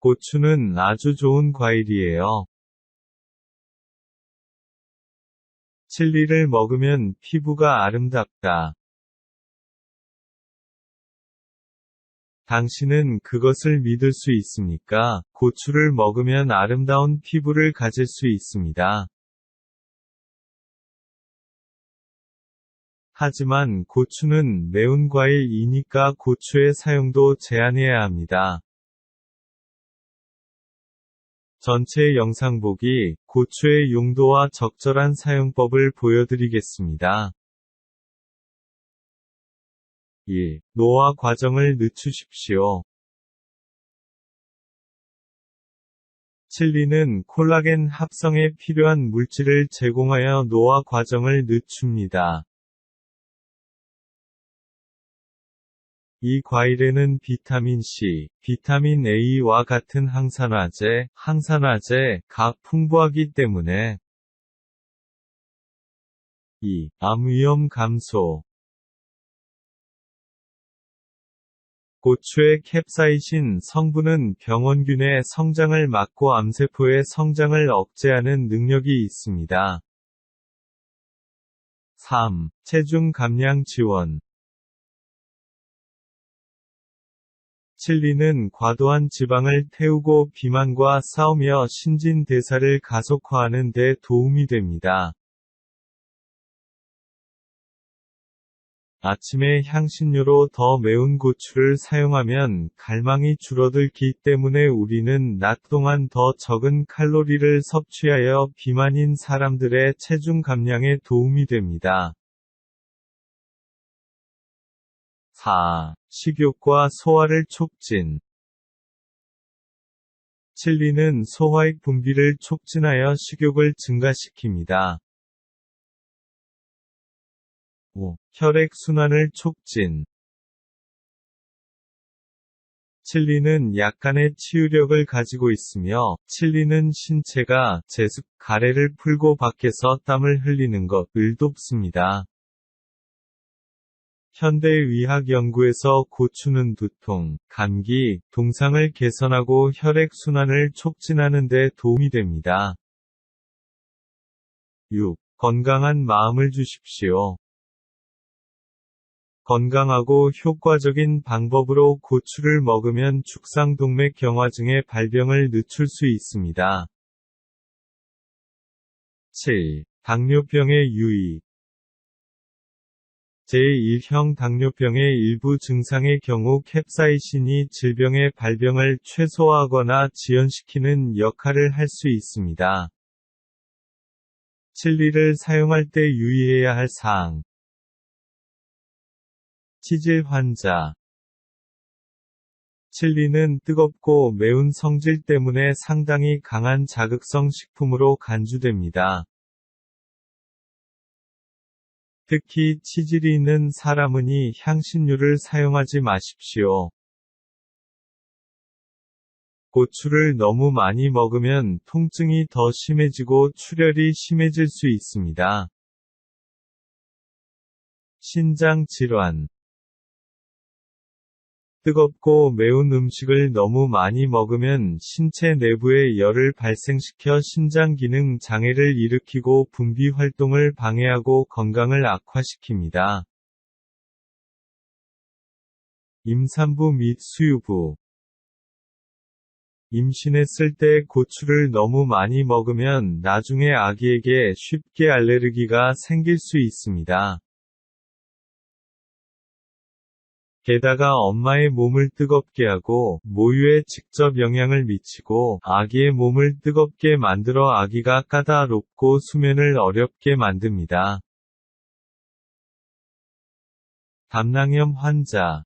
고추는 아주 좋은 과일이에요. 칠리를 먹으면 피부가 아름답다. 당신은 그것을 믿을 수 있습니까? 고추를 먹으면 아름다운 피부를 가질 수 있습니다. 하지만 고추는 매운 과일이니까 고추의 사용도 제한해야 합니다. 전체 영상 보기, 고추의 용도와 적절한 사용법을 보여드리겠습니다. 1. 노화 과정을 늦추십시오. 칠리는 콜라겐 합성에 필요한 물질을 제공하여 노화 과정을 늦춥니다. 이 과일에는 비타민 C, 비타민 A와 같은 항산화제, 항산화제, 각 풍부하기 때문에 2. 암 위험 감소 고추의 캡사이신 성분은 병원균의 성장을 막고 암세포의 성장을 억제하는 능력이 있습니다. 3. 체중 감량 지원 칠리는 과도한 지방을 태우고 비만과 싸우며 신진 대사를 가속화하는 데 도움이 됩니다. 아침에 향신료로 더 매운 고추를 사용하면 갈망이 줄어들기 때문에 우리는 낮 동안 더 적은 칼로리를 섭취하여 비만인 사람들의 체중 감량에 도움이 됩니다. 4. 식욕과 소화를 촉진 칠리는 소화액 분비를 촉진하여 식욕을 증가시킵니다. 5. 혈액 순환을 촉진 칠리는 약간의 치유력을 가지고 있으며, 칠리는 신체가 제습, 가래를 풀고 밖에서 땀을 흘리는 것을 돕습니다. 현대의학 연구에서 고추는 두통, 감기, 동상을 개선하고 혈액순환을 촉진하는 데 도움이 됩니다. 6. 건강한 마음을 주십시오. 건강하고 효과적인 방법으로 고추를 먹으면 축상동맥 경화증의 발병을 늦출 수 있습니다. 7. 당뇨병의 유의 제1형 당뇨병의 일부 증상의 경우 캡사이신이 질병의 발병을 최소화하거나 지연시키는 역할을 할 수 있습니다. 칠리를 사용할 때 유의해야 할 사항 치질 환자 칠리는 뜨겁고 매운 성질 때문에 상당히 강한 자극성 식품으로 간주됩니다. 특히 치질이 있는 사람은이 향신료를 사용하지 마십시오. 고추를 너무 많이 먹으면 통증이 더 심해지고 출혈이 심해질 수 있습니다. 신장 질환 뜨겁고 매운 음식을 너무 많이 먹으면 신체 내부에 열을 발생시켜 신장 기능 장애를 일으키고 분비 활동을 방해하고 건강을 악화시킵니다. 임산부 및 수유부 임신했을 때 고추를 너무 많이 먹으면 나중에 아기에게 쉽게 알레르기가 생길 수 있습니다. 게다가 엄마의 몸을 뜨겁게 하고 모유에 직접 영향을 미치고 아기의 몸을 뜨겁게 만들어 아기가 까다롭고 수면을 어렵게 만듭니다. 담낭염 환자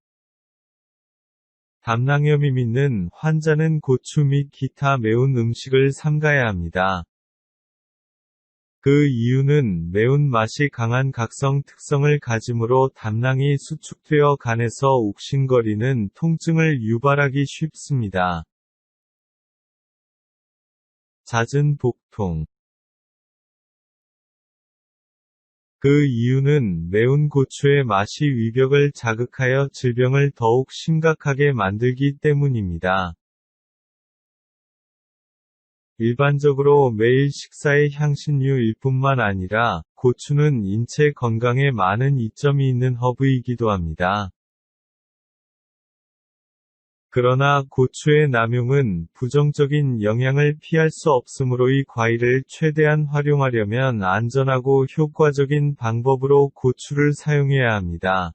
담낭염이 있는 환자는 고추 및 기타 매운 음식을 삼가야 합니다. 그 이유는 매운맛이 강한 각성 특성을 가지므로 담낭이 수축되어 간에서 욱신거리는 통증을 유발하기 쉽습니다. 잦은 복통 그 이유는 매운 고추의 맛이 위벽을 자극하여 질병을 더욱 심각하게 만들기 때문입니다. 일반적으로 매일 식사의 향신료일 뿐만 아니라 고추는 인체 건강에 많은 이점이 있는 허브이기도 합니다. 그러나 고추의 남용은 부정적인 영향을 피할 수 없으므로 이 과일을 최대한 활용하려면 안전하고 효과적인 방법으로 고추를 사용해야 합니다.